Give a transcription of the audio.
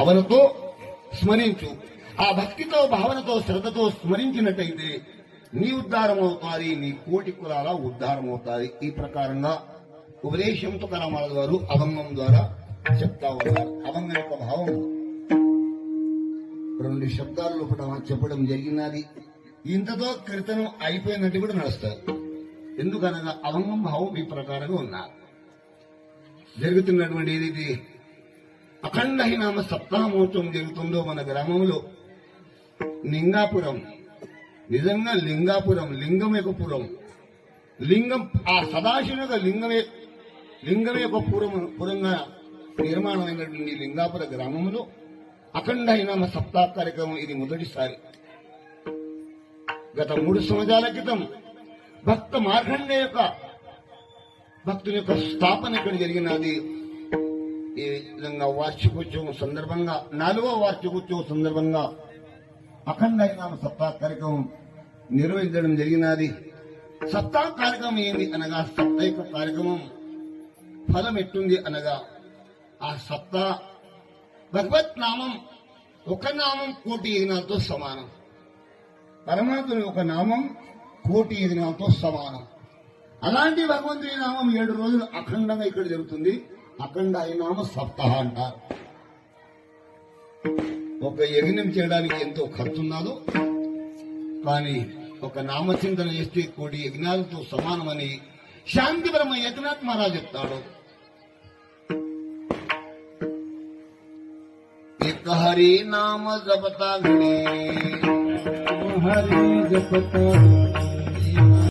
భావనతో స్మరించు. ఆ భక్తితో భావనతో శ్రద్ధతో స్మరించినట్టయితే నీ ఉద్ధారం అవుతాది నీ కోటి కులాల ఉద్ధారం అవుతాది ఈ ప్రకారంగా ఉపదేశంతో కరామాల గారు అభంగం ద్వారా చెప్తా ఉన్నారు. అభంగం యొక్క భావం రెండు శబ్దాల లోపల చెప్పడం జరిగినది. ఇంతతో కీర్తనం అయిపోయినట్టు కూడా నడుస్తారు ఎందుకనగా అభంగం భావం ఈ ప్రకారంగా ఉన్నారు జరుగుతున్నటువంటి ఏదైతే అఖండ హినామ సప్తామహోత్సవం జరుగుతుందో మన గ్రామంలో. లింగాపురం. నిజంగా లింగాపురం లింగం యొక్క పురం లింగం ఆ సదాశివుగా లింగమే లింగమే యొక్క పురం పురంగా నిర్మాణమైనటువంటి లింగాపుర గ్రామంలో అఖండ హినామ సప్తాహ కార్యక్రమం ఇది మొదటిసారి. గత మూడు సంవత్సరాల క్రితం భక్త మార్కండే యొక్క భక్తుని యొక్క స్థాపన ఇక్కడ జరిగినది. ఈ విధంగా వార్షికోత్సవం సందర్భంగా నాలుగో వార్షికోత్సవం సందర్భంగా అఖండ నామ సప్తా కార్యక్రమం నిర్వహించడం జరిగినది. సప్తా కార్యక్రమం ఏంది అనగా సప్త యొక్క కార్యక్రమం ఫలం ఎట్టుంది అనగా ఆ సప్తా భగవత్ నామం ఒక నామం కోటి యజ్ఞాలతో సమానం. పరమాత్ముని ఒక నామం కోటి యజ్ఞాలతో సమానం. అలాంటి భగవంతుని నామం ఏడు రోజులు అఖండంగా ఇక్కడ జరుగుతుంది. అఖండ ఈ నామ సప్తాహ అంటారు ఒక యజ్ఞం చేయడానికి ఎంతో ఖర్చు ఉన్నదో కానీ ఒక నామచింతన చేస్తే కోటి యజ్ఞాలతో సమానమని శాంతి బ్రహ్మ యజ్ఞాత్ మహారాజ్ చెప్తాడు एक हरि नाम जपता घडी हरि जपता